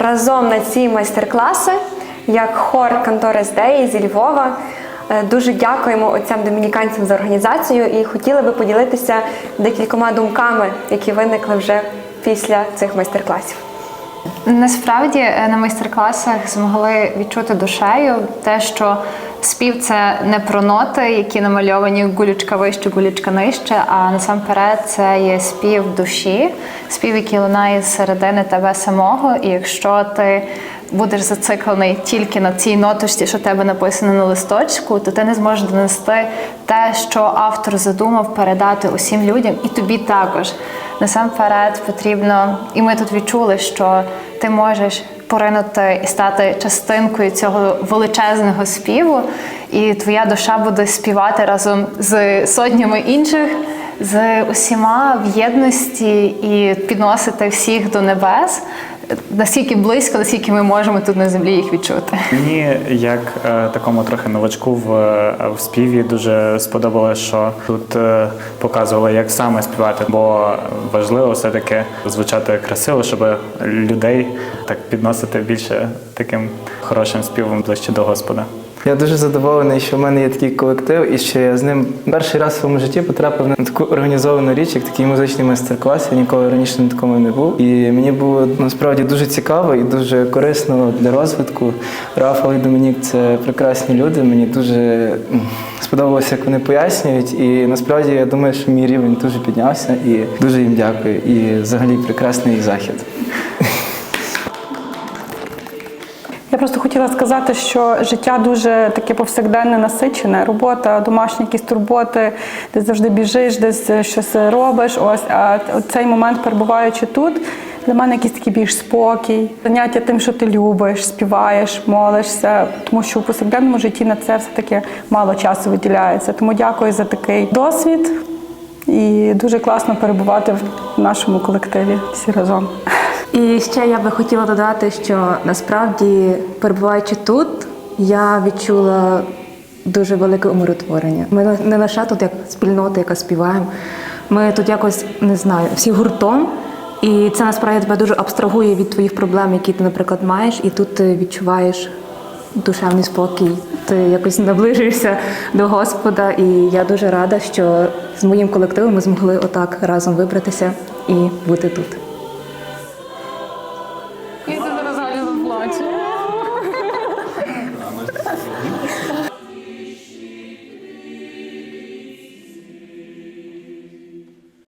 разом на ці майстер-класи, як хор Кантори Деї зі Львова. Е, Дуже дякуємо отцям домініканцям за організацію і хотіли би поділитися декількома думками, які виникли вже після цих майстер-класів. Насправді е, на майстер-класах змогли відчути душею те, що спів це не про ноти, які намальовані гулючка вище, гулючка нижче, а насамперед це є спів душі, спів, який лунає з середини тебе самого. І якщо ти будеш зациклений тільки на цій ноточці, що тебе написано на листочку, то ти не зможеш донести те, що автор задумав передати усім людям, і тобі також. Насамперед потрібно, і ми тут відчули, що ти можеш поринути і стати частинкою цього величезного співу, і твоя душа буде співати разом з сотнями інших, з усіма в єдності і підносити всіх до небес. Наскільки близько, наскільки ми можемо тут на землі їх відчути. Мені як е, такому трохи новачку в, е, в співі дуже сподобалось, що тут е, показували, як саме співати, бо важливо все-таки звучати красиво, щоб людей так підносити більше таким хорошим співом ближче до Господа. Я дуже задоволений, що в мене є такий колектив, і що я з ним перший раз в своєму житті потрапив на таку організовану річ, як такий музичний майстер-клас. Я ніколи раніше на такому не був. І мені було насправді дуже цікаво і дуже корисно для розвитку. Рафал і Домінік це прекрасні люди. Мені дуже сподобалося, як вони пояснюють. І насправді я думаю, що мій рівень дуже піднявся і дуже їм дякую. І взагалі прекрасний захід. Я просто хотіла сказати, що життя дуже таке повсякденне насичене. Робота, домашні якісь турботи, десь завжди біжиш, десь щось робиш. Ось а цей момент, перебуваючи тут, для мене якийсь такий більш спокій, заняття тим, що ти любиш, співаєш, молишся, тому що у повсякденному житті на це все таки мало часу виділяється. Тому дякую за такий досвід. І дуже класно перебувати в нашому колективі всі разом. І ще я би хотіла додати, що насправді, перебуваючи тут, я відчула дуже велике умиротворення. Ми не- лише тут як спільнота, яка співаємо. Ми тут якось не знаю, всі гуртом. І це насправді тебе дуже абстрагує від твоїх проблем, які ти, наприклад, маєш, і тут ти відчуваєш душевний спокій. Ти якось наближуєшся до Господа. І я дуже рада, що з моїм колективом ми змогли отак разом вибратися і бути тут.